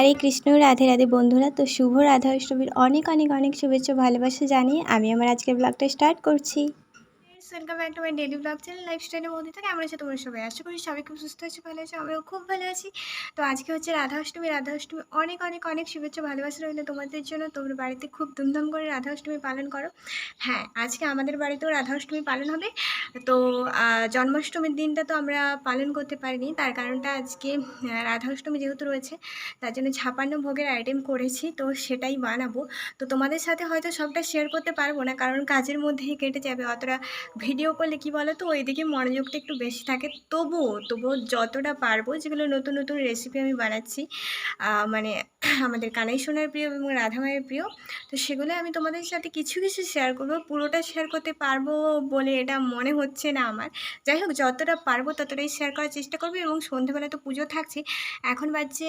হরে কৃষ্ণ, রাধে রাধে বন্ধুরা। তো শুভ রাধা অষ্টমীর অনেক অনেক অনেক শুভেচ্ছা ভালোবাসা জানিয়ে আমি আমার আজকের ব্লগটা স্টার্ট করছি। Welcome back to my daily blog channel লাইফস্টাইলের মধ্যে থেকে। আমরা আছি তোমরা সবাই আশা করি সবাই খুব সুস্থ আছে, ভালো আছে আমরাও খুব ভালো আছি। তো আজকে হচ্ছে রাধা অষ্টমী রাধা অষ্টমী অনেক অনেক অনেক শুভেচ্ছা, ভালোবাসা রইল তোমাদের জন্য। তোমরা বাড়িতে খুব ধুমধাম করে রাধা অষ্টমী পালন করো। হ্যাঁ আজকে আমাদের বাড়িতেও রাধা অষ্টমী পালন হবে। তো জন্মাষ্টমীর দিনটা তো আমরা পালন করতে পারিনি। তার কারণটা আজকে রাধা অষ্টমী যেহেতু রয়েছে, তার জন্য ছাপান্ন ভোগের আইটেম করেছি, তো সেটাই বানাবো। তো তোমাদের সাথে হয়তো সবটা শেয়ার করতে পারব না, কারণ কাজের মধ্যেই কেটে যাবে। অতটা ভিডিও করলে কি বলো তো ওইদিকে মনোযোগটা একটু বেশি থাকে। তবুও তবুও যতটা পারব, যেগুলো নতুন নতুন রেসিপি আমি বানাচ্ছি মানে আমাদের কানাই সোনার প্রিয় এবং রাধা মায়ের প্রিয়, তো সেগুলো আমি তোমাদের সাথে কিছু কিছু শেয়ার করব, পুরোটা শেয়ার করতে পারব বলে এটা মনে হচ্ছে না আমার। যাই হোক, যতটা পারব ততটাই শেয়ার করার চেষ্টা করব এবং সন্ধেবেলা তো পুজো থাকছে, এখন বাজছে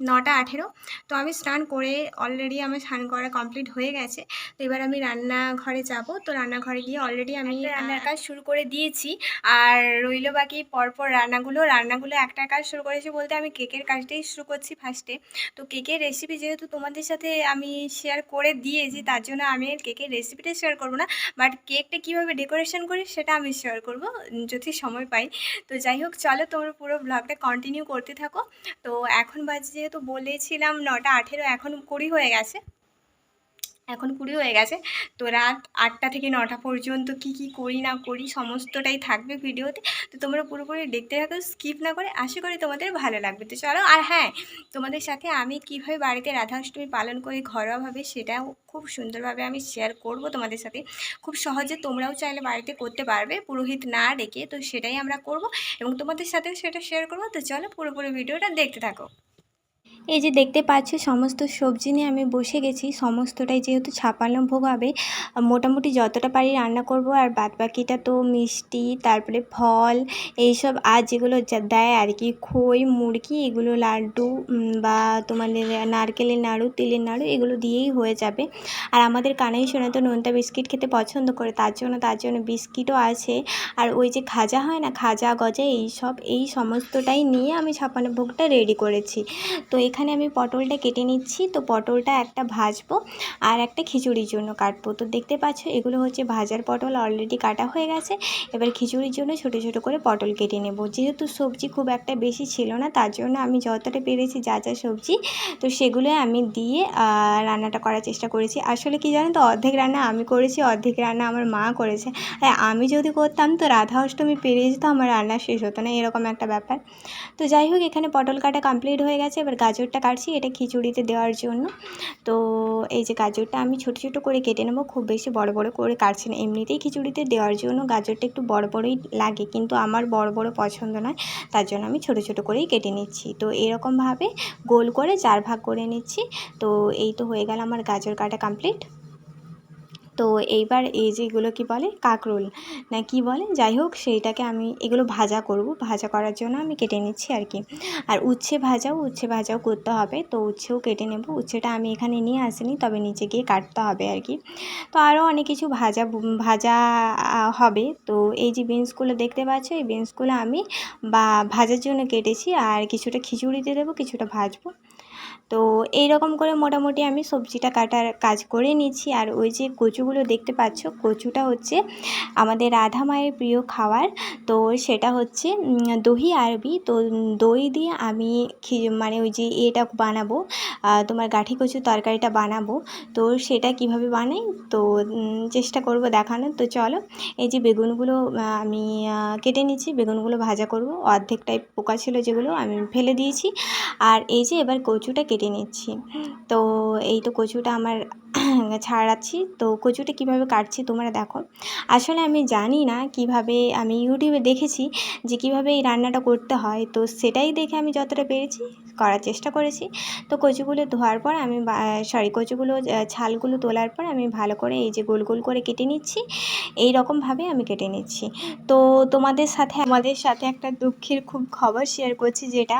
নটা আঠেরো। তো আমি স্নান করে অলরেডি আমার স্নান করা কমপ্লিট হয়ে গেছে। তো এবার আমি রান্নাঘরে যাব। তো রান্নাঘরে গিয়ে অলরেডি আমি রান্নার কাজ শুরু করে দিয়েছি। আর রইল বাকি পরপর রান্নাগুলো। রান্নাগুলো একটা কাজ শুরু করেছি বলতে আমি কেকের কাজটাই শুরু করছি ফার্স্টে তো কেকের রেসিপি যেহেতু তোমাদের সাথে আমি শেয়ার করে দিয়েছি তার জন্য আমি কেকের রেসিপিটা শেয়ার করব না। বাট কেকটা কীভাবে ডেকোরেশন করি সেটা আমি শেয়ার করব যদি সময় পাই। তো যাই হোক চলো তোমরা পুরো ব্লগটা কন্টিনিউ করতে থাকো। তো এখন বাজে যেহেতু বলেছিলাম নটা আঠেরো, এখন কুড়ি হয়ে গেছে। এখন কুড়ি হয়ে গেছে। তো রাত আটটা থেকে নটা পর্যন্ত কি কি করি না করি সমস্তটাই থাকবে ভিডিওতে। তো তোমরা পুরোপুরি দেখতে থাকো স্কিপ না করে আশা করি তোমাদের ভালো লাগবে। তো চলো, আর হ্যাঁ তোমাদের সাথে আমি কীভাবে বাড়িতে রাধাষ্টমী পালন করি ঘরোয়াভাবে সেটাও খুব সুন্দরভাবে আমি শেয়ার করব তোমাদের সাথে। খুব সহজে তোমরাও চাইলে বাড়িতে করতে পারবে, পুরোহিত না ডেকে তো সেটাই আমরা করব এবং তোমাদের সাথেও সেটা শেয়ার করব। তো চলো পুরোপুরি ভিডিওটা দেখতে থাকো। এই যে দেখতে পাচ্ছ, সমস্ত সবজি নিয়ে আমি বসে গেছি। সমস্তটাই যেহেতু ছাপানো ভোগ হবে, মোটামুটি যতটা পারি রান্না করব। আর বাদ বাকিটা তো মিষ্টি, তারপরে ফল, এইসব আর যেগুলো দেয় আর কি, খই, মুরগি, এগুলো লাড্ডু বা তোমাদের নারকেলের নাড়ু, তিলের নাড়ু, এগুলো দিয়েই হয়ে যাবে। আর আমাদের কানাই শোনা তো নোনতা বিস্কিট খেতে পছন্দ করে, তার জন্য তার জন্য বিস্কিটও আছে। আর ওই যে খাজা হয় না, খাজা, গজা, এইসব, এই সমস্তটাই নিয়ে আমি ছাপানো ভোগটা রেডি করেছি। তো এখানে আমি পটলটা কেটে নিচ্ছি। তো পটলটা একটা ভাজবো আর একটা খিচুড়ির জন্য কাটবো। তো দেখতে পাচ্ছ, এগুলো হচ্ছে ভাজার পটল অলরেডি কাটা হয়ে গেছে। এবার খিচুড়ির জন্য ছোটো ছোটো করে পটল কেটে নেব। যেহেতু সবজি খুব একটা বেশি ছিল না, তার জন্য আমি যতটা পেরেছি যা যা সবজি, তো সেগুলো আমি দিয়ে রান্নাটা করার চেষ্টা করেছি। আসলে কি জানেন তো, অর্ধেক রান্না আমি করেছি, অর্ধেক রান্না আমার মা করেছে। আর আমি যদি করতাম তো রাধা অষ্টমী পেরিয়ে যেত আমার রান্না শেষ হতো না, এরকম একটা ব্যাপার। তো যাই হোক, এখানে পটল কাটা কমপ্লিট হয়ে গেছে। এবার গাজরটা কাটছি, এটা খিচুড়িতে দেওয়ার জন্য। তো এই যে গাজরটা আমি ছোটো ছোটো করে কেটে নেব, খুব বেশি বড় বড় করে কাটছি না। এমনিতেই খিচুড়িতে দেওয়ার জন্য গাজরটা একটু বড় বড়ই লাগে, কিন্তু আমার বড় বড় পছন্দ নয়, তার জন্য আমি ছোটো ছোটো করেই কেটে নিচ্ছি। তো এরকমভাবে গোল করে চার ভাগ করে নিচ্ছি। তো এই তো হয়ে গেল আমার গাজর কাটা কমপ্লিট তো এইবার এই যে এগুলো কি বলে? কাকরোল। না, কি বলে? যাই হোক, সেইটাকে আমি এগুলো ভাজা করব। ভাজা করার জন্য আমি কেটে নিচ্ছি আর কি। আর উচ্ছে ভাজাও উচ্ছে ভাজাও করতে হবে। তো উচ্ছেও কেটে নেব। উচ্ছেটা আমি এখানে নিয়ে আসিনি, তবে নিচে গিয়ে কাটতে হবে আর কি। তো আরও অনেক কিছু ভাজা ভাজা হবে। তো এই যে বিনসগুলো দেখতে পাচ্ছ, এই বিনসগুলো আমি বা, ভাজার জন্য কেটেছি। আর কিছুটা খিচুড়িতে দেবো, কিছুটা ভাজবো। তো এই রকম করে মোটামুটি আমি সবজিটা কাটার কাজ করে নিচ্ছি আর ওই যে কচুগুলো দেখতে পাচ্ছ, কচুটা হচ্ছে আমাদের রাধা মায়ের প্রিয় খাবার তো সেটা হচ্ছে দহি আরবি তো দই দিয়ে আমি মানে ওই যে এটা বানাবো তোমার গাঠি কচু তরকারিটা বানাবো। তো সেটা কীভাবে বানাই? তো চেষ্টা করব দেখানোর। তো চলো, এই যে বেগুনগুলো আমি কেটে নিচ্ছি। বেগুনগুলো ভাজা করব। অর্ধেকটাই পোকা ছিল যেগুলো আমি ফেলে দিয়েছি। আর এই যে এবার কচুটা কেটে নিচ্ছি। তো এই তো কচুটা আমার ছাড়াচ্ছি। তো কচুটা কীভাবে কাটছি তোমরা দেখো। আসলে আমি জানি না কীভাবে আমি ইউটিউবে দেখেছি যে কীভাবে এই রান্নাটা করতে হয়। তো সেটাই দেখে আমি যতটা পেরেছি করার চেষ্টা করেছি। তো কচুগুলো ধোয়ার পর আমি সরি কচুগুলো ছালগুলো তোলার পর আমি ভালো করে এই যে গোল গোল করে কেটে নিচ্ছি। এই রকমভাবে আমি কেটে নিচ্ছি। তো তোমাদের সাথে আমাদের সাথে একটা দুঃখের খুব খবর শেয়ার করছি যেটা।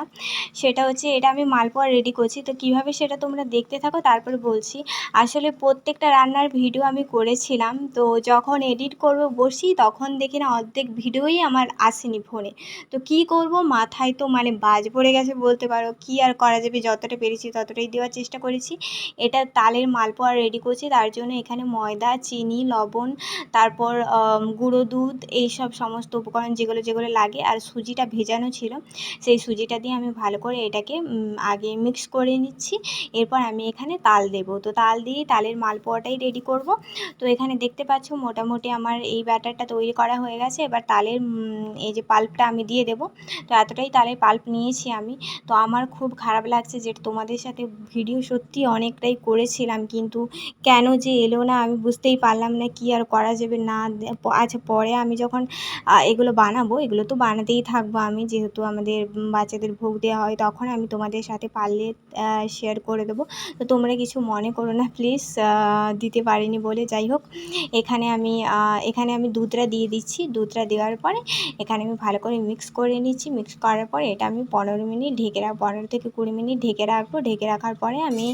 সেটা হচ্ছে এটা আমি মালপোয়া রেডি করছি। তো কীভাবে সেটা তোমরা দেখতে থাকো? তারপরে বলছি, আসলে প্রত্যেকটা রান্নার ভিডিও আমি করেছিলাম। তো যখন এডিট করব বসি, তখন দেখি না অর্ধেক ভিডিওই আমার আসেনি ফোনে। তো কি করব? মাথায় তো মানে বাজ পড়ে গেছে বলতে পারো। কী আর করা যাবে? যতটা পেরেছি ততটাই দেওয়ার চেষ্টা করেছি। এটা তালের মালপোয়া রেডি করছি। তার জন্য এখানে ময়দা, চিনি, লবণ, তারপর গুঁড়ো দুধ, এইসব সমস্ত উপকরণ যেগুলো যেগুলো লাগে। আর সুজিটা ভেজানো ছিল। সেই সুজিটা দিয়ে আমি ভালো করে এটাকে আগে মিক্স করে নিচ্ছি। এরপর আমি এখানে তাল দেবো। তো তাল দিয়ে তালের মালপোয়াটাই রেডি করব। তো এখানে দেখতে পাচ্ছ মোটামুটি আমার এই ব্যাটারটা তৈরি করা হয়ে গেছে। এবার তালের এই যে পাল্পটা আমি দিয়ে দেবো। তো এতটাই তালের পাল্প নিয়েছি আমি। তো আমার খুব খারাপ লাগছে যে তোমাদের সাথে ভিডিও সত্যি অনেকটাই করেছিলাম। কিন্তু কেন যে এলো না আমি বুঝতেই পারলাম না কি আর করা যাবে না আচ্ছা পরে আমি যখন এগুলো বানাবো, এগুলো তো বানাতেই থাকব আমি। যেহেতু আমাদের বাচ্চাদের ভোগ দেওয়া হয়, তখন আমি তোমাদের সাথে পারলে শেয়ার করে দেবো। তো তোমরা কিছু মনে করো না প্লিজ দিতে পারিনি বলে যাই হোক। এখানে আমি এখানে আমি দুধটা দিয়ে দিচ্ছি। দুধটা দেওয়ার পরে এখানে আমি ভালো করে মিক্স করে নিচ্ছি। মিক্স করার পরে এটা আমি পনেরো মিনিট ঢেকে রাখ, পনেরো থেকে কুড়ি মিনিট ঢেকে রাখব। ঢেকে রাখার পরে আমি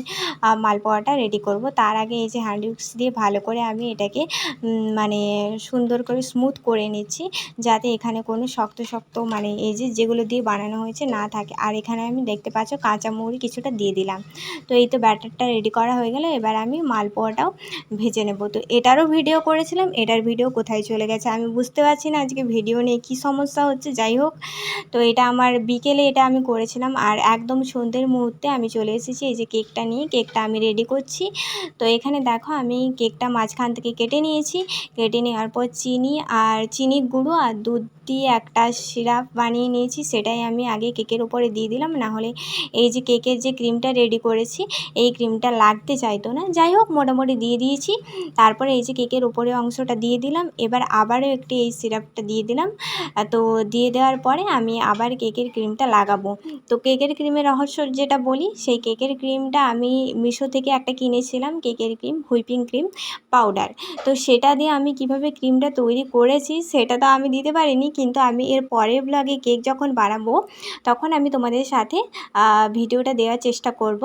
মালপোয়াটা রেডি করব। তার আগে এই যে হ্যান্ড উইক্স দিয়ে ভালো করে আমি এটাকে মানে সুন্দর করে স্মুথ করে নিচ্ছি। যাতে এখানে কোনো শক্ত শক্ত মানে এই যে যেগুলো দিয়ে বানানো হয়েছে না থাকে। আর এখানে আমি দেখতে পাচ্ছ কাঁচা মৌরি কিছুটা দিয়ে দিলাম। তো এই তো ব্যাটারটা রেডি করা হয়ে গেলে, এবার আমি মালপোয়াটাও ভেজে নেব। তো এটারও ভিডিও করেছিলাম, এটার ভিডিও কোথায় চলে গেছে আমি বুঝতে পারছি না, আজকে ভিডিও নিয়ে কী সমস্যা হচ্ছে, যাই হোক। তো এটা আমার বিকেলে এটা আমি করেছিলাম, আর একদম সন্ধ্যের মুহূর্তে আমি চলে এসেছি, এই যে কেকটা নিয়ে, কেকটা আমি রেডি করছি। তো এখানে দেখো আমি কেকটা মাঝখান থেকে কেটে নিয়েছি, কেটে নেওয়ার পর চিনি আর চিনি গুঁড়ো আর দুধ দিয়ে একটা সিরাপ বানিয়ে নিয়েছি, সেটাই আমি আগে কেকের উপরে দিয়ে দিলাম না হলে এই যে কেকের যে ক্রিমটা রেডি করেছি। এই ক্রিমটা লাগতে চাইতো না। যাই হোক মোটামুটি দিয়ে দিয়েছি। তারপরে এই যে কেকের উপরে অংশটা দিয়ে দিলাম। এবার আবারও একটি এই সিরাপটা দিয়ে দিলাম। তো দিয়ে দেওয়ার পরে আমি আবার কেকের ক্রিমটা লাগাবো। তো কেকের ক্রিমের রহস্য যেটা বলি, সেই কেকের ক্রিমটা আমি মিশো থেকে একটা কিনেছিলাম। কেকের ক্রিম হুইপিং ক্রিম পাউডার তো সেটা দিয়ে আমি কীভাবে ক্রিমটা তৈরি করেছি, সেটা তো আমি দিতে পারিনি। কিন্তু আমি এর পরের ব্লগে কেক যখন বানাবো, তখন আমি তোমাদের সাথে ভিডিওটা দেওয়ার চেষ্টা করব।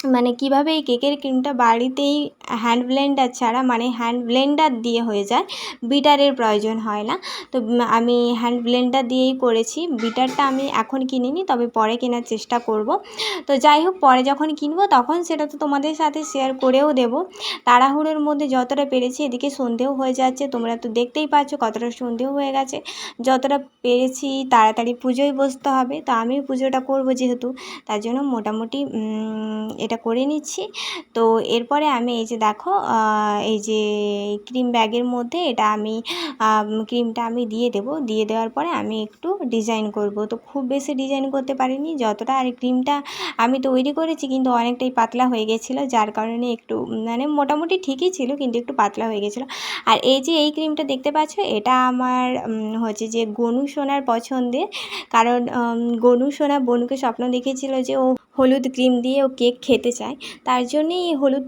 মানে কীভাবে এই কেকের ক্রিমটা বাড়িতেই হ্যান্ড ব্লেন্ডার ছাড়া মানে হ্যান্ড ব্লেন্ডার দিয়ে হয়ে যায় বিটারের প্রয়োজন হয় না। তো আমি হ্যান্ড ব্লেন্ডার দিয়েই করেছি। বিটারটা আমি এখন কিনিনি, তবে পরে কেনার চেষ্টা করব। তো যাই হোক, পরে যখন কিনবো, তখন সেটা তো তোমাদের সাথে শেয়ার করেও দেব। তাড়াহুড়োর মধ্যে যতটা পেরেছি, এদিকে সন্ধেও হয়ে যাচ্ছে। তোমরা তো দেখতেই পাচ্ছ কতটা সন্ধেও হয়ে গেছে। যতটা পেরেছি, তাড়াতাড়ি পুজোয় বসতে হবে। তো আমি পুজোটা করব যেহেতু, তার জন্য মোটামুটি এটা করে নিচ্ছি। তো এরপরে আমি এই যে দেখো এই যে ক্রিম ব্যাগের মধ্যে এটা আমি ক্রিমটা আমি দিয়ে দেব। দিয়ে দেওয়ার পরে আমি একটু ডিজাইন করব। তো খুব বেশি ডিজাইন করতে পারিনি। যতটা আর ক্রিমটা আমি তৈরি করেছি কিন্তু অনেকটাই পাতলা হয়ে গেছিল, যার কারণে একটু মানে মোটামুটি ঠিকই ছিল কিন্তু একটু পাতলা হয়ে গেছিল। আর এই যে এই ক্রিমটা দেখতে পাচ্ছ, এটা আমার হচ্ছে যে গনু সোনার পছন্দের। কারণ গনু সোনা বনুকে স্বপ্ন দেখেছিল যে ও হলুদ ক্রিম দিয়ে ও কেক খেতে চায়। তার জন্যেই এই হলুদ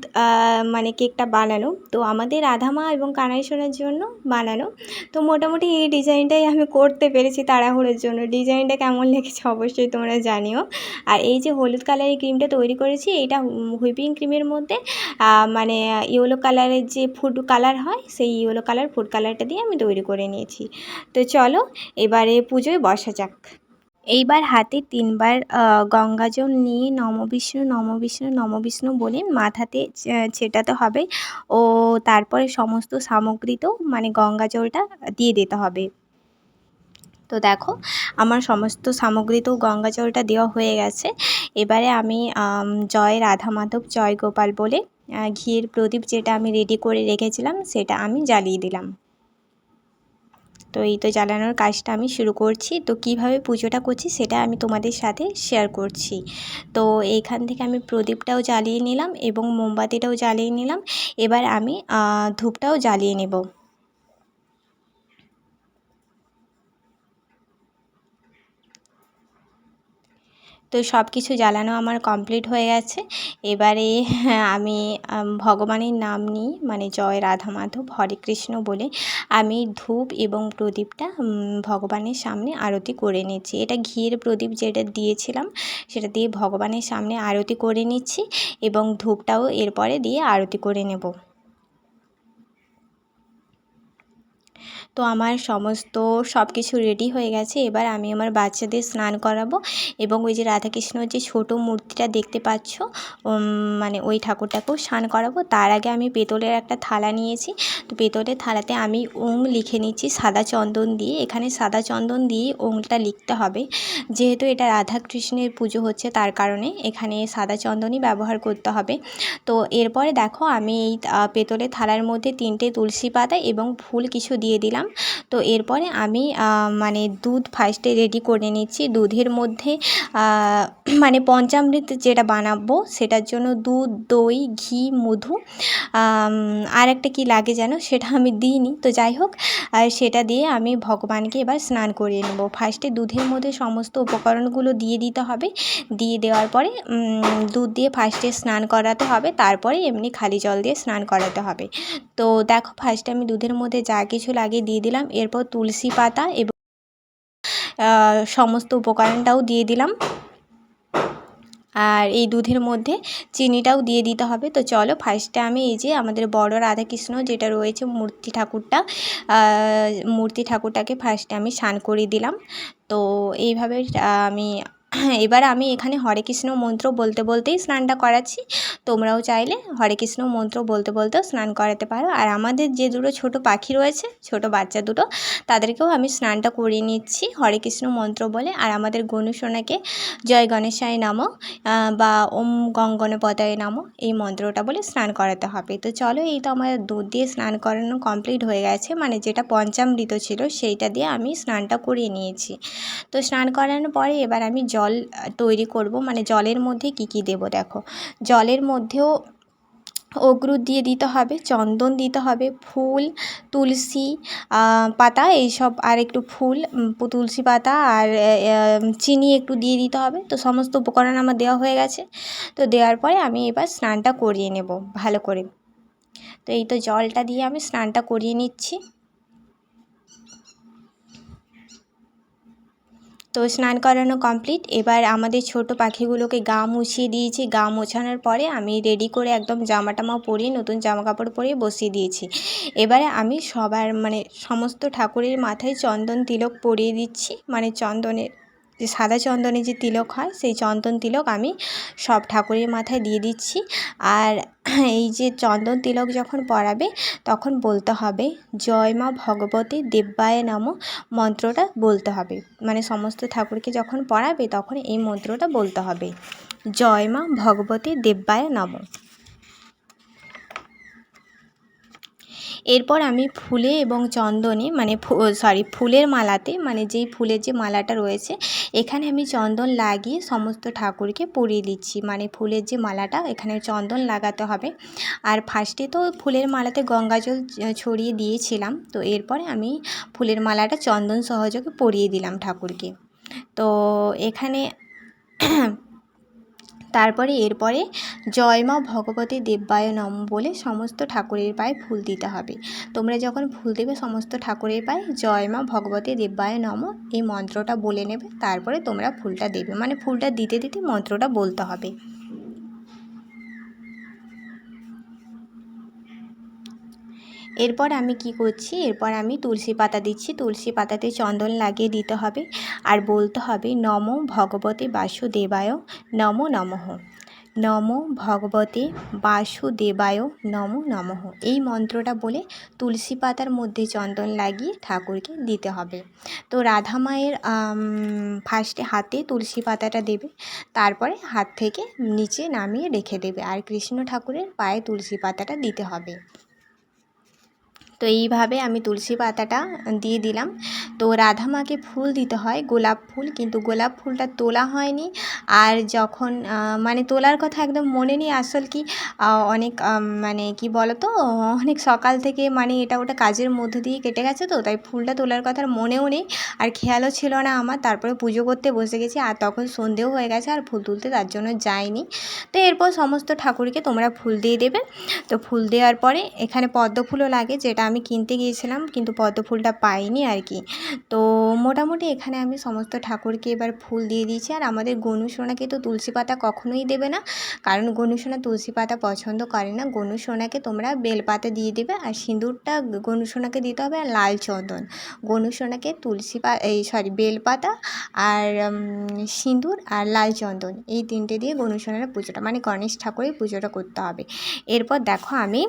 মানে কেকটা বানানো। তো আমাদের রাধামা এবং কানাই সোনার জন্য বানানো। তো মোটামুটি এই ডিজাইনটাই আমি করতে পেরেছি তাড়াহুড়োর জন্য। ডিজাইনটা কেমন লেগেছে অবশ্যই তোমরা জানিও। আর এই যে হলুদ কালারের ক্রিমটা তৈরি করেছি, এটা হুইপিং ক্রিমের মধ্যে মানে ইয়েলো কালারের যে ফুড কালার হয়, সেই ইয়েলো কালার, ফুড কালারটা দিয়ে আমি তৈরি করে নিয়েছি। তো চলো, এবারে পুজোয় বসা যাক। এইবার হাতে তিনবার আহ, গঙ্গাজল নিয়ে নম বিষ্ণু নম বিষ্ণু নম বিষ্ণু বলে মাথাতে ছেটাতে হবে। ও তারপরে সমস্ত সামগ্রীতেও মানে গঙ্গাজলটা দিয়ে দিতে হবে। তো দেখো আমার সমস্ত সামগ্রীতেও গঙ্গা জলটা দেওয়া হয়ে গেছে। এবারে আমি জয় রাধা মাধব জয় গোপাল বলে ঘিয়ের প্রদীপ যেটা আমি রেডি করে রেখেছিলাম সেটা আমি জ্বালিয়ে দিলাম। তো এই তো জ্বালানোর কাজটা আমি শুরু করছি। তো কীভাবে পুজোটা করছি সেটা আমি তোমাদের সাথে শেয়ার করছি। তো এইখান থেকে আমি প্রদীপটাও জ্বালিয়ে নিলাম এবং মোমবাতিটাও জ্বালিয়ে নিলাম। এবার আমি ধূপটাও জ্বালিয়ে নেব। তো সব কিছু জ্বালানো আমার কমপ্লিট হয়ে গেছে। এবারে আমি ভগবানের নাম নিয়ে মানে জয় রাধা মাধব, হরে কৃষ্ণ বলে আমি ধূপ এবং প্রদীপটা ভগবানের সামনে আরতি করে নিচ্ছি। এটা ঘিয়ের প্রদীপ যেটা দিয়েছিলাম, সেটা দিয়ে ভগবানের সামনে আরতি করে নিচ্ছি এবং ধূপটাও এরপরে দিয়ে আরতি করে নেব। তো আমার সমস্ত সব কিছু রেডি হয়ে গেছে। এবার আমি আমার বাচ্চাদের স্নান করাবো এবং ওই যে রাধাকৃষ্ণর যে ছোটো মূর্তিটা দেখতে পাচ্ছ মানে ওই ঠাকুরটাকেও স্নান করাবো। তার আগে আমি পেতলের একটা থালা নিয়েছি। তো পেতলের থালাতে আমি ওং লিখে নিচ্ছি, সাদা চন্দন দিয়ে। এখানে সাদা চন্দন দিয়ে ওংটা লিখতে হবে। যেহেতু এটা রাধাকৃষ্ণের পুজো হচ্ছে তার কারণে এখানে সাদা চন্দনই ব্যবহার করতে হবে। তো এরপরে দেখো আমি এই পেতলের থালার মধ্যে তিনটে তুলসী পাতা এবং ফুল কিছু দিয়ে দিলাম। তো এরপরে আমি মানে দুধ ফার্স্টে রেডি করে নিচ্ছি। দুধের মধ্যে মানে পঞ্চামৃত যেটা বানাবো, সেটার জন্য দুধ, দই, ঘি, মধু আর একটা কী লাগে যেন সেটা আমি দিইনি। তো যাই হোক সেটা দিয়ে আমি ভগবানকে এবার স্নান করিয়ে নেব। ফার্স্টে দুধের মধ্যে সমস্ত উপকরণগুলো দিয়ে দিতে হবে। দিয়ে দেওয়ার পরে দুধ দিয়ে ফার্স্টে স্নান করাতে হবে। তারপরে এমনি খালি জল দিয়ে স্নান করাতে হবে। তো দেখো ফার্স্টে আমি দুধের মধ্যে যা কিছু লাগে দিয়ে দিলাম। এরপর তুলসী পাতা এবং সমস্ত উপকরণটাও দিয়ে দিলাম। আর এই দুধের মধ্যে চিনিটাও দিয়ে দিতে হবে। তো চলো ফার্স্টে আমি এই যে আমাদের বড় রাধাকৃষ্ণ যেটা রয়েছে মূর্তি ঠাকুরটা মূর্তি ঠাকুরটাকে ফার্স্টে আমি স্নান করিয়ে দিলাম। তো এইভাবে আমি এবার আমি এখানে হরে কৃষ্ণ মন্ত্র বলতে বলতেই স্নানটা করাচ্ছি। তোমরাও চাইলে হরে কৃষ্ণ মন্ত্র বলতে বলতেও স্নান করাতে পারো। আর আমাদের যে দুটো ছোট পাখি রয়েছে, ছোট বাচ্চা দুটো, তাদেরকেও আমি স্নানটা করিয়ে নিচ্ছি হরে কৃষ্ণ মন্ত্র বলে। আর আমাদের গনুসোনাকে জয় গণেশায় নামো বা ওম গঙ্গনপদায় নামো, এই মন্ত্রটা বলে স্নান করাতে হবে। তো চলো, এই তো আমার দুধ দিয়ে স্নান করানো কমপ্লিট হয়ে গেছে। মানে যেটা পঞ্চামৃত ছিল, সেইটা দিয়ে আমি স্নানটা করিয়ে নিয়েছি। তো স্নান করানোর পরে এবার আমি জল আহ, তৈরি করব। মানে জলের মধ্যে কি কি দেব দেখো। জলের মধ্যেও অগ্রুত দিয়ে দিতে হবে চন্দন দিতে হবে ফুল তুলসী পাতা এইসব আর একটু ফুল তুলসী পাতা আর চিনি একটু দিয়ে দিতে হবে। তো সমস্ত উপকরণ আমার দেওয়া হয়ে গেছে। তো দেওয়ার পরে আমি এবার স্নানটা করিয়ে নেব ভালো করে। তো এই তো জলটা দিয়ে আমি স্নানটা করিয়ে নিচ্ছি। তো স্নান করানো কমপ্লিট এবার আমাদের ছোট পাখিগুলোকে গা মুছিয়ে দিয়েছি। গা মোছানোর পরে আমি রেডি করে একদম জামা টামা পরিয়ে নতুন জামা কাপড় পরিয়ে বসিয়ে দিয়েছি। এবারে আমি সবার মানে সমস্ত ঠাকুরের মাথায় চন্দন তিলক পরিয়ে দিচ্ছি। মানে চন্দনের যে সাদা চন্দনে যে তিলক হয়, সেই চন্দন তিলক আমি সব ঠাকুরের মাথায় দিয়ে দিচ্ছি। আর এই যে চন্দন তিলক যখন পরাবে, তখন বলতে হবে, জয় মা ভগবতী দেব্যায় নম মন্ত্রটা বলতে হবে। মানে সমস্ত ঠাকুরকে যখন পড়াবে তখন এই মন্ত্রটা বলতে হবে, জয় মা ভগবতী দেব্যায় নম এরপর আমি ফুলে এবং চন্দনে মানে সরি ফুলের মালাতে মানে যেই ফুলের যে মালাটা রয়েছে, এখানে আমি চন্দন লাগিয়ে সমস্ত ঠাকুরকে পরিয়ে দিচ্ছি। মানে ফুলের যে মালাটা, এখানে চন্দন লাগাতে হবে। আর ফার্স্টে তো ফুলের মালাতে গঙ্গা জল ছড়িয়ে দিয়েছিলাম। তো এরপরে আমি ফুলের মালাটা চন্দন সহযোগে পরিয়ে দিলাম ঠাকুরকে। তো এখানে তারপরে এরপরে জয় মা ভগবতী দেব্যায় নম বলে সমস্ত ঠাকুরের পায়ে ফুল দিতে হবে। তোমরা যখন ফুল দেবে সমস্ত ঠাকুরের পায়ে, জয় মা ভগবতী দেব্যায় নম এই মন্ত্রটা বলে নেবে, তারপরে তোমরা ফুলটা দেবে। মানে ফুলটা দিতে দিতে মন্ত্রটা বলতে হবে। এরপর আমি কি করছি? এরপর আমি তুলসী পাতা দিচ্ছি। তুলসী পাতাতে চন্দন লাগিয়ে দিতে হবে। আর বলতে হবে, নম ভগবতে বাসুদেবায় নম নমঃ। নম ভগবতে বাসুদেবায় নম নমঃ। এই মন্ত্রটা বলে তুলসী পাতার মধ্যে চন্দন লাগিয়ে ঠাকুরকে দিতে হবে। তো রাধা মায়ের ফার্স্টে হাতে তুলসী পাতাটা দেবে। তারপরে হাত থেকে নিচে নামিয়ে রেখে দেবে। আর কৃষ্ণ ঠাকুরের পায়ে তুলসী পাতাটা দিতে হবে। তো এইভাবে আমি তুলসী পাতাটা দিয়ে দিলাম। তো রাধা মাকে ফুল দিতে হয়, গোলাপ ফুল, কিন্তু গোলাপ ফুলটা তোলা হয়নি। আর যখন মানে তোলার কথা একদম মনে নেই, আসল কি অনেক মানে কি বলো তো অনেক সকাল থেকে মানে এটা ওটা কাজের মধ্য দিয়ে কেটে গেছে তো, তাই ফুলটা তোলার কথা আর মনেও নেই। আর খেয়ালও ছিল না আমার, তারপরে পুজো করতে বসে গেছি, আর তখন সন্ধেও হয়ে গেছে, আর ফুল তুলতে তার জন্য যাইনি। তো এরপর সমস্ত ঠাকুরকে তোমরা ফুল দিয়ে দেবে। তো ফুল দেওয়ার পরে এখানে পদ্ম ফুলও লাগে, যেটা আমি কিনতে গিয়েছিলাম, কিন্তু পদ্ম ফুলটা পাইনি আর কি তো মোটামুটি এখানে আমি সমস্ত ঠাকুরকে এবার ফুল দিয়ে দিয়েছি। আর আমাদের গনুসোনাকে তো তুলসী পাতা কখনোই দেবে না, কারণ গনুসোনা তুলসী পাতা পছন্দ করে না। গনুসোনাকে তোমরা বেলপাতা দিয়ে দেবে, আর সিঁদুরটা গনুসোনাকে দিতে হবে, আর লাল চন্দন। গনুসোনাকে তুলসী পা, এই সরি, বেলপাতা আর সিঁদুর আর লাল চন্দন, এই তিনটে দিয়ে গনুসোনার পুজোটা মানে গণেশ ঠাকুরের পুজোটা করতে হবে। এরপর দেখো আমি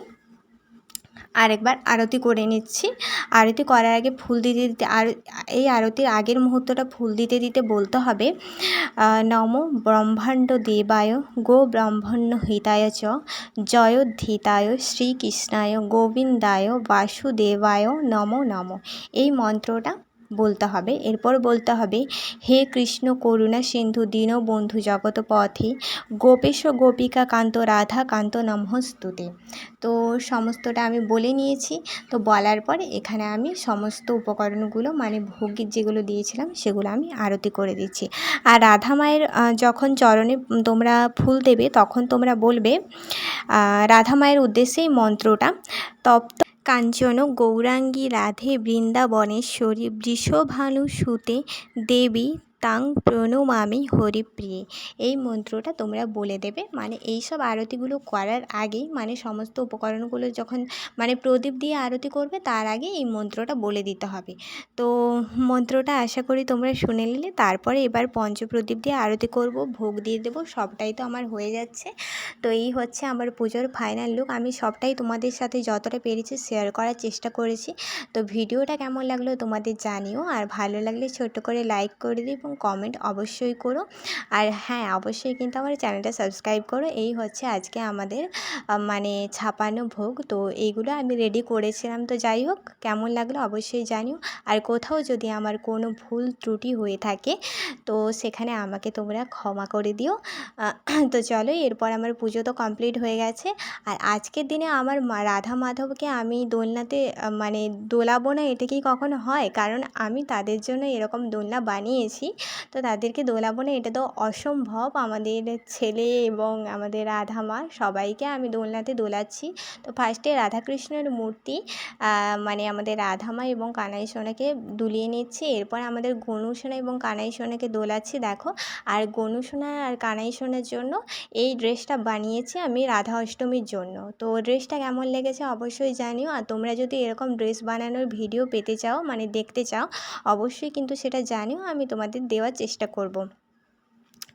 আরেকবার আরতি করে নিচ্ছি। আরতি করার আগে ফুল দিতে দিতে আর এই আরতির আগের মুহূর্তটা ফুল দিতে দিতে বলতে হবে নম ব্রহ্মাণ্ড দেবায় গো ব্রহ্মণ্য হিতায় চ ধিতায় শ্রীকৃষ্ণায় গোবিন্দায় বাসুদেবায় নম নম। এই মন্ত্রটা বলতে হবে। এরপর বলতে হবে, হে কৃষ্ণ করুণা সিন্ধু দীনবন্ধু জগৎ পথে, গোপেশ গোপিকা কান্ত, রাধা কান্ত নমস্তুতে তো সমস্তটা আমি বলে নিয়েছি। তো বলার পরে এখানে আমি সমস্ত উপকরণগুলো মানে ভোগের যেগুলো দিয়েছিলাম, সেগুলো আমি আরতি করে দিচ্ছি। আর রাধা মায়ের যখন চরণে তোমরা ফুল দেবে, তখন তোমরা বলবে রাধা মায়ের উদ্দেশ্যে এই মন্ত্রটা, তপ্ত কাঞ্চন গৌরাঙ্গী রাধে বৃন্দাবনেশ্বরী বৃষভানু সুতে দেবী তাং প্রণমামি হরিপ্রিয়ে। এই মন্ত্রটা তোমরা বলে দেবে। মানে এই সব আরতিগুলো করার আগেই মানে সমস্ত উপকরণগুলো যখন মানে প্রদীপ দিয়ে আরতি করবে, তার আগে এই মন্ত্রটা বলে দিতে হবে। তো মন্ত্রটা আশা করি তোমরা শুনে নিলে। তারপরে এবার পঞ্চপ্রদীপ দিয়ে আরতি করব, ভোগ দিয়ে দেবো, সবটাই তো আমার হয়ে যাচ্ছে। তো এই হচ্ছে আমার পুজোর ফাইনাল লুক। আমি সবটাই তোমাদের সাথে যতটা পেরেছি শেয়ার করার চেষ্টা করেছি। তো ভিডিওটা কেমন লাগল তোমাদের জানিও। আর ভালো লাগলে ছোট্ট করে লাইক করে দিই এবং কমেন্ট অবশ্যই করো। আর হ্যাঁ অবশ্যই কিন্তু আমার চ্যানেলটা সাবস্ক্রাইব করো। এই হচ্ছে আজকে আমাদের মানে ছাপানো ভোগ। তো এইগুলো আমি রেডি করেছিলাম। তো যাই হোক, কেমন লাগল অবশ্যই জানিও। আর কোথাও যদি আমার কোনো ভুল ত্রুটি হয়ে থাকে, তো সেখানে আমাকে তোমরা ক্ষমা করে দিও। তো চলো, এরপর আমার পুজো তো কমপ্লিট হয়ে গেছে। আর আজকের দিনে আমার রাধা মাধবকে আমি দোলনাতে মানে দোলাবো না, এটা কি কখনো হয়? কারণ আমি তাদের জন্য এরকম দোলনা বানিয়েছি। তো তাদেরকে দোলাবো না এটা তো অসম্ভব। আমাদের ছেলে এবং আমাদের রাধা মা সবাইকে আমি দোলনাতে দোলাচ্ছি। তো ফার্স্টে রাধাকৃষ্ণের মূর্তি মানে আমাদের রাধা মা এবং কানাই সোনাকে দুলিয়ে নিচ্ছি। এরপর আমাদের গনু সোনা এবং কানাই সোনাকে দোলাচ্ছি, দেখো। আর গনু সোনা আর কানাই সোনার জন্য এই ড্রেসটা বানিয়েছি আমি রাধা অষ্টমীর জন্য। তো ড্রেসটা কেমন লেগেছে অবশ্যই জানিও। আর তোমরা যদি এরকম ড্রেস বানানোর ভিডিও পেতে চাও মানে দেখতে চাও, অবশ্যই কিন্তু সেটা জানিও। আমি তোমাদের দেওয়ার চেষ্টা করব।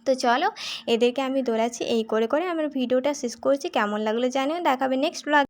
তো চলো, এদেরকে আমি দৌড়াচ্ছি এই করে করে আমার ভিডিওটা শেষ করছি। কেমন লাগল জানিও, দেখাবে নেক্সট ব্লগ